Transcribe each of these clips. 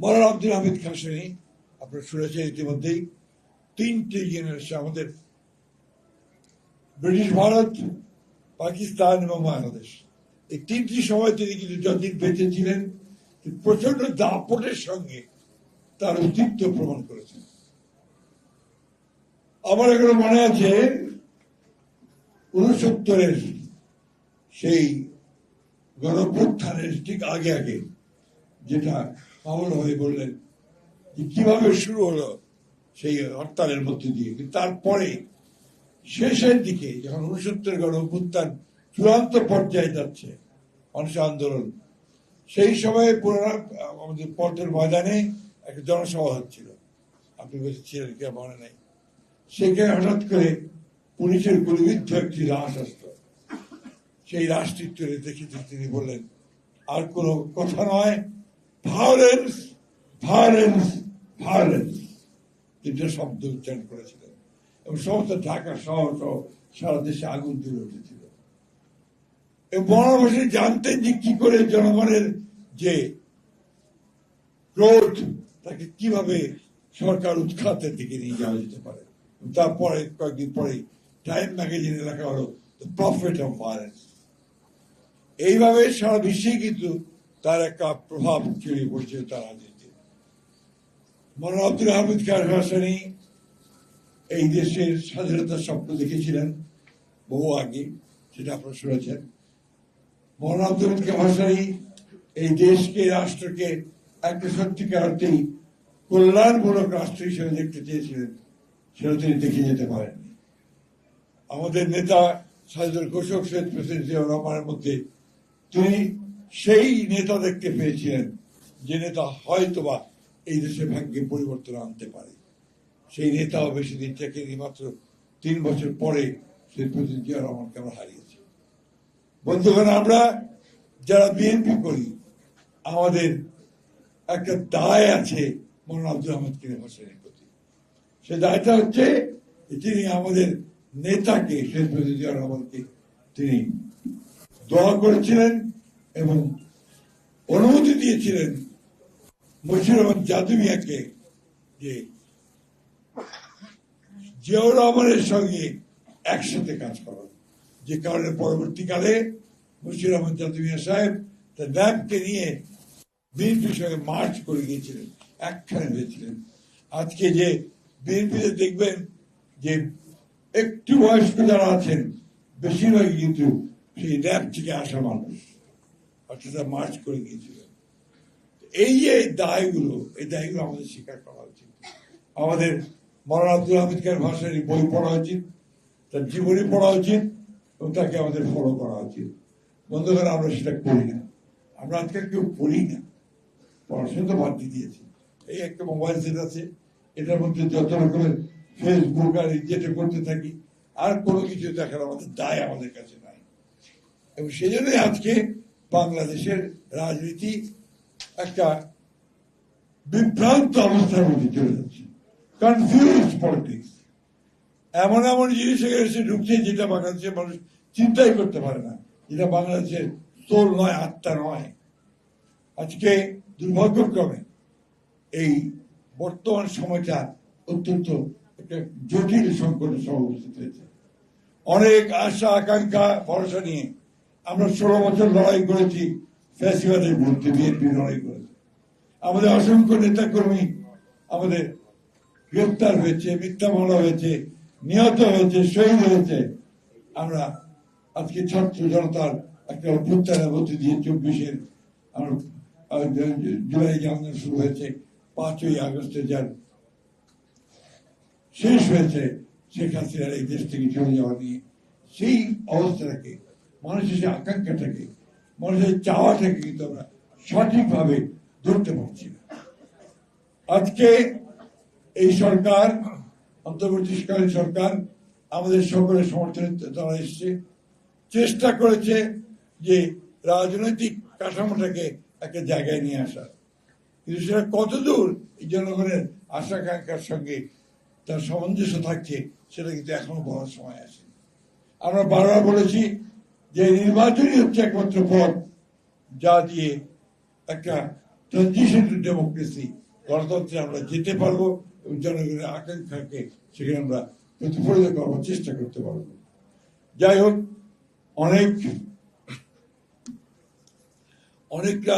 মরার আব্দুল হামিদ খাসনি আপনারা শুনেছেন ইতিমধ্যেই, তিনটি জেনারেশন আমাদের ব্রিটিশ ভারত, পাকিস্তান এবং বাংলাদেশ। এই তিনটি সময় তিনি কিন্তু যতদিন বেঁচে ছিলেন প্রচণ্ড দাপটের সঙ্গে তার অস্তিত্ব প্রমাণ করেছেন। আমার এগুলো মনে আছে উনসত্তরের সেই গণপ্রত্থানের ঠিক আগে আগে যেটা মামুন হয়ে বললেন কীভাবে শুরু হলো সেই হরতালের মধ্যে দিয়ে। তারপরে শেষের দিকে যখন উনসত্তর গণ অভ্যুত্থান চূড়ান্ত পর্যায়ে যাচ্ছে, মানুষ আন্দোলন, সেই সময়ে পুনরা আমাদের পল্টের ময়দানে একটা জনসভা হচ্ছিল। আপনি বেঁচে কে মনে নেই? সেখানে হঠাৎ করে পুলিশের গুলিবিদ্ধ একটি লাশ আসলো। সেই লাশটি তুলে দেখে তিনি বললেন, আর কোনো কথা নয় ভায়োলেন্স ভায়োলেন্স ভায়োলেন্স তিনটা শব্দ উচ্চারণ করেছিলেন। এবং সমস্ত ঢাকা শহর সহ সারা দেশে আগুন তুলে উঠেছিল। এবং বনবাসী জানতেন যে কি করে জনগণের যে ক্রোধ, তাকে কীভাবে সরকার উৎখাতের দিকে নিয়ে যাওয়া যেতে পারে। তারপরে কয়েকদিন পরে টাইম ম্যাগাজিনে লেখা হলো প্রফিট অফ ভায়োলেন্স এইভাবে সারা বিশ্বে কিন্তু তার একটা প্রভাব ছড়িয়ে পড়ছে তার রাজনীতি মৌলানা আব্দুল হামিদ খান হাসানি এই দেশের স্বাধীনতার স্বপ্ন দেখেছিলেন বহু আগে সেটা আপনারা শুনেছেন মৌলানা আব্দুল হামিদ খান হাসানি এই দেশকে রাষ্ট্রকে একটা সত্যিকার অর্থেই কল্যাণমূলক রাষ্ট্র হিসেবে দেখতে চেয়েছিলেন সেটা তিনি দেখে যেতে পারেননি আমাদের নেতা সাইদুল ঘোষক সৈয়দ প্রেসিডেন্ট রহমানের মধ্যে তিনি সেই নেতা দেখতে পেয়েছিলেন যে নেতা হয়তোবা এই দেশের ভাগ্যে পরিবর্তন আনতে পারে। সেই নেতাও বেশি দিন থেকেনি, মাত্র তিন বছর পরে সেই প্রেসিডেন্ট জিয়া রহমানকে আমরা হারিয়েছি। বন্ধুগণ, আমরা যারা বিএনপি করি, আমাদের একটা দায় আছে মৌলানা আব্দুল আহমদ কিনে হোসেনের প্রতি। সে দায়টা হচ্ছে তিনি আমাদের নেতাকে শেখ মুজিবুর জিয়া রহমানকে তিনি দোয়া করেছিলেন। এবং অনুমতি দিয়েছিলেন মুশির রহমান জাদুমিয়াকে যে জিয়াউর রহমানের সঙ্গে একসাথে কাজ করার যে কারণে পরবর্তীকালে মুশির রহমান জাদুমিয়া সাহেব তার ল্যাবকে নিয়ে বিএনপির সঙ্গে মার্চ করে গিয়েছিলেন, একখানে হয়েছিলেন। আজকে যে বিএনপিতে দেখবেন যে একটু বয়স্ক যারা আছেন, বেশিরভাগই কিন্তু সেই র্যাব থেকে আসা মানুষ। অর্থাৎ তারা মার্চ করে গিয়েছিলেন। এই যে দায়গুলো, এই দায়গুলো আমাদের স্বীকার করা উচিত। আমাদের মৌলানা আব্দুল হামিদ খান ভাষার বই পড়া উচিত, তার জীবনী পড়া উচিত, এবং তাকে আমাদের ফলো করা উচিত। বন্ধুগণ, আমরা সেটা করি না। আমরা আজকাল কেউ পড়ি না। পড়াশোনা তো বাদ দিয়ে দিয়েছি। এই একটা মোবাইল সেট আছে, এটার মধ্যে যত রকমের ফেসবুক আর যেটা করতে থাকি, আর কোনো কিছু দেখার আমাদের দায় আমাদের কাছে নাই। এবং সেই জন্যই আজকে বাংলাদেশের রাজনীতি একটা বিভ্রান্ত অবস্থার মধ্যে চলে যাচ্ছে কনফিউজ পলিটিক্স এমন এমন জিনিস এসে ঢুকছে যেটা বাংলাদেশের মানুষ চিন্তাই করতে পারে না যেটা বাংলাদেশের সোল নয় আত্মা নয় আজকে দুর্ভাগ্যক্রমে এই বর্তমান সময়টা অত্যন্ত একটা জটিল সংকটের সহ হয়েছে অনেক আশা আকাঙ্ক্ষা ভরসা নিয়ে আমরা ষোলো বছর লড়াই করেছি, ফ্যাসিবাদের বিরুদ্ধে, বিএনপি লড়াই করেছে। আমাদের অসংখ্য নেতাকর্মী আমাদের গ্রেপ্তার হয়েছে, মিথ্যা মামলা হয়েছে, নিহত হয়েছে, শহীদ হয়েছে। আমরা আজকে ছাত্র জনতার একটা অভ্যুত্থানের মধ্যে দিয়ে চব্বিশের জুলাই যে শুরু হয়েছে, পাঁচই আগস্টে যার শেষ হয়েছে, শেখ হাসিনার এই দেশ থেকে চলে যাওয়া নিয়ে। সেই অবস্থাটাকে মানুষের সেই আকাঙ্ক্ষাটাকে মানুষের চাওয়াটাকে কিন্তু আমরা সঠিকভাবে ধরতে পারছি না। আজকে এই সরকার, অন্তর্বর্তীকালীন সরকার আমাদের সকলের সমর্থনে তারা এসছে, চেষ্টা করেছে যে রাজনৈতিক কাঠামোটাকে একটা জায়গায় নিয়ে আসা কিন্তু সেটা কতদূর জনগণের আশা আকাঙ্ক্ষার সঙ্গে তার সামঞ্জস্য থাকছে, সেটা কিন্তু এখনও বলার সময় আসে আমরা বারবার বলেছি যে নির্বাচনই হচ্ছে একমাত্র পথ যা দিয়ে একটা ট্রানজিশন টু ডেমোক্রেসি গণতন্ত্রে আমরা যেতে পারব এবং জনগণের আকাঙ্ক্ষাকে সেখানে আমরা প্রতিফলিত করার চেষ্টা করতে পারব। যাই হোক, অনেক, অনেকটা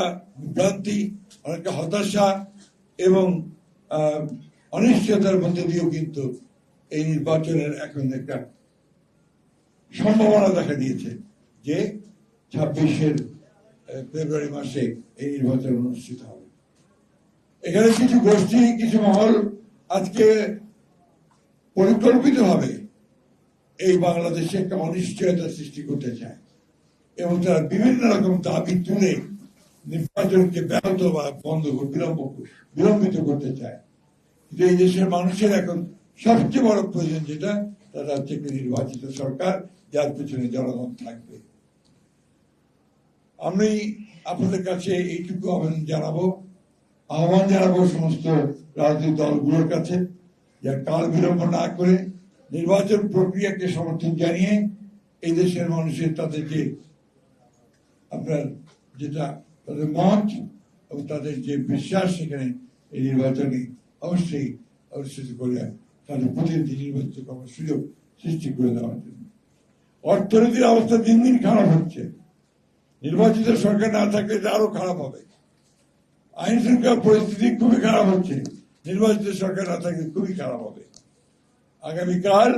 ভ্রান্তি অনেকটা হতাশা এবং অনিশ্চয়তার মধ্যে দিয়েও কিন্তু এই নির্বাচনের এখন একটা সম্ভাবনা দেখা দিয়েছে। যে ছাব্বিশের ফেব্রুয়ারি মাসে এই নির্বাচন অনুষ্ঠিত হবে। এখানে কিছু গোষ্ঠী, কিছু মহল আজকে পরিকল্পিত ভাবে এই বাংলাদেশে একটা অনিশ্চয়তা সৃষ্টি করতে চায় এবং তারা বিভিন্ন রকম দাবি তুলে নির্বাচনকে ব্যাহত বা বন্ধ বিলম্ব বিলম্বিত করতে চায়। কিন্তু এই দেশের মানুষের এখন সবচেয়ে বড় প্রয়োজন যেটা তারা হচ্ছে নির্বাচিত সরকার, যার পেছনে জনগণ থাকবে। আমি আপনাদের কাছে এইটুকু আহ্বান জানাব। আহ্বান জানাব সমস্ত রাজনৈতিক দলগুলোর কাছে যা কাল বিলম্ব না করে নির্বাচন প্রক্রিয়াকে সমর্থন জানিয়ে এই দেশের মানুষের তাদের যে আপনার যেটা তাদের মত এবং তাদের যে বিশ্বাস, সেখানে এই নির্বাচনে অবশ্যই অনুষ্ঠিত করে তাদের প্রতিনিধি নির্বাচিত করার সুযোগ সৃষ্টি করে দেওয়ার জন্য। অর্থনীতির অবস্থা দিন দিন খারাপ হচ্ছে। নির্বাচিত সরকার না থাকলে আরও খারাপ হবে। আইন শৃঙ্খলা পরিস্থিতি খুবই খারাপ হচ্ছে। নির্বাচিত সরকার না থাকলে খুবই খারাপ হবে। আগামীকাল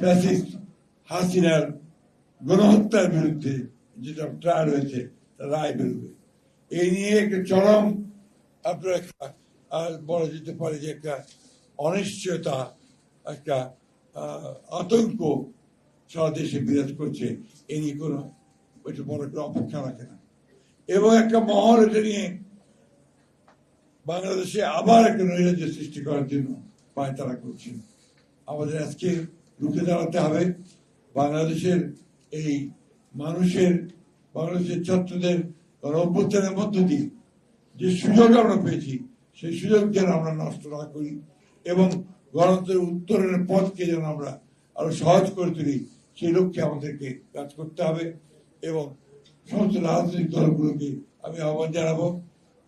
ফ্যাসিস্ট হাসিনার গণহত্যার বিরুদ্ধে যেটা ট্রায়াল হয়েছে রায় বেরোবে। এই নিয়ে একটা চরম আপনার বলা যেতে পারে যে একটা অনিশ্চয়তা, একটা আতঙ্ক সারা দেশে বিরাজ করছে। এই নিয়ে কোনো ওইটা বড় একটা অপেক্ষা রাখে না এবং একটা মহল এটা নিয়ে বাংলাদেশে আবার একটা নৈরাজ্য সৃষ্টি করার জন্য পায়তারা করছেন আমাদের আজকে রুখে দাঁড়াতে হবে বাংলাদেশের এই মানুষের বাংলাদেশের ছাত্রদের অভ্যুত্থানের মধ্য দিয়ে যে সুযোগ আমরা পেয়েছি সেই সুযোগ যেন আমরা নষ্ট না করি এবং গণতন্ত্রের উত্তরণের পথকে যেন আমরা আরও সহজ করে তুলি সেই লক্ষ্যে আমাদেরকে কাজ করতে হবে এবং সমস্ত রাজনৈতিক দলগুলোকে আমি আহ্বান জানাব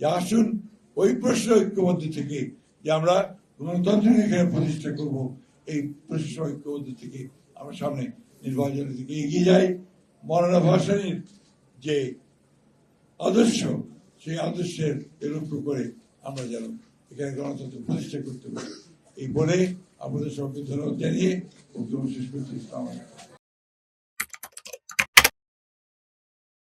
যে আসুন ওই প্রশ্ন ঐক্যবদ্ধ থেকে যে আমরা গণতন্ত্রকে এখানে প্রতিষ্ঠা করব, এই প্রশ্ন ঐক্যবদ্ধ থেকে আমরা সামনে নির্বাচনের দিকে এগিয়ে যাই। মরানা ভাসানির যে আদর্শ, সেই আদর্শের লক্ষ্য করে আমরা যেন এখানে গণতন্ত্র প্রতিষ্ঠা করতে পারি। এই বলে আপনাদের সবকে ধন্যবাদ জানিয়ে শেষ আলাইকুম।